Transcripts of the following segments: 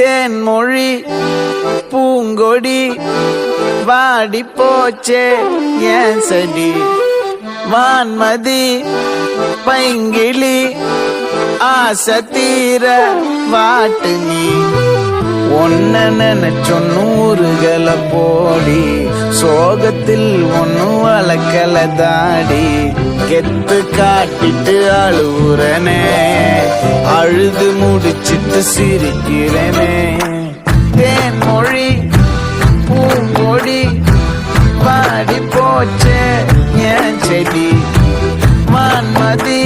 தேன்மொழி பூங்கொடி வாடி போச்சே ஏன் செடி? வான்மதி பைங்கிளி ஆசை தீர வாட்டு நீ. ஒன்ன நினைச்சொ நூறுகளை போடி சோகத்தில் ஒன்னும் வளர்க்கல தாடி. கெத்து காட்டிட்டு அழுவுறனே அழுது முடிச்சிட்டு சிரிக்கிறேனே. தேன் மொழி பூங்கொடி பாடி போச்சே. என் செடி மான்மதி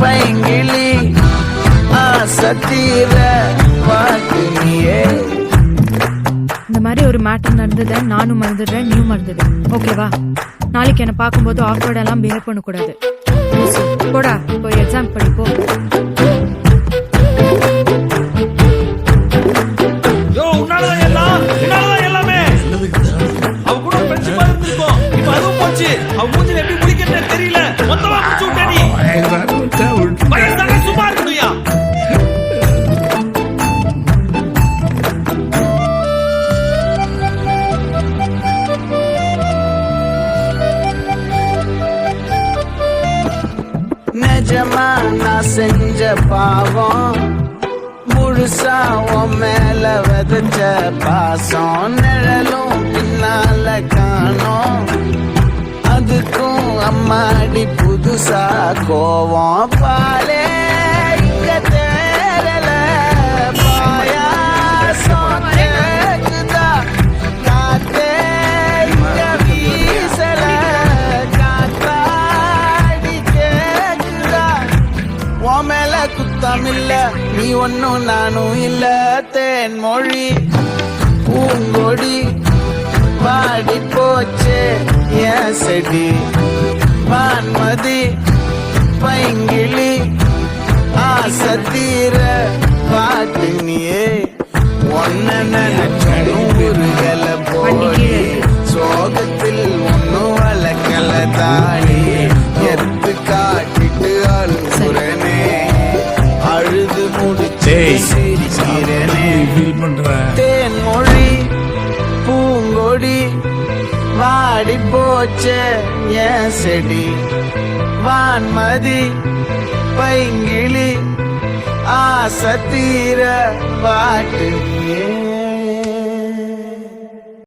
பைங்கிளி ஆசத்தீர தீர இந்த மாதிரி ஒரு மேட்டர் நடந்ததை நானும் மறந்துடுறேன் நீயும் மறந்துடுறேன் ஓகேவா? நாளைக்கு என்னை பார்க்கும்போது ஆஃபர்டெல்லாம் பிஹேவ் பண்ணக்கூடாது. போடா போய் எக்ஸாம் படிப்போ நிஜமா நான் செஞ்ச பாவம் முழுசா உன் மேல விதைச்ச பாசம் நிழலும் பின்னால காணோம் அதுக்கும் அம்மாடி புதுசா கோவம் பாலே உன் மேல குத்தம் இல்ல. நீ ஒன்னும் நானும் இல்ல. தேன் மொழி பூங்கொடி வாடி போச்சே. என் செடி? வான்மதி பைங்கிளி ஆசை தீர பாட்டு நீயே. ஒன்ன நினைச்சூறுகளை போடி சோகத்தில் ஒன்னும் வளர்க்கல தாடி அழுது முடிச்சு சிரிக்கிறனே தேன்மொழி பூங்கொடி வாடி போச்சே. என் செடி வான்மதி பைங்கிளி ஆசை தீர வாட்டு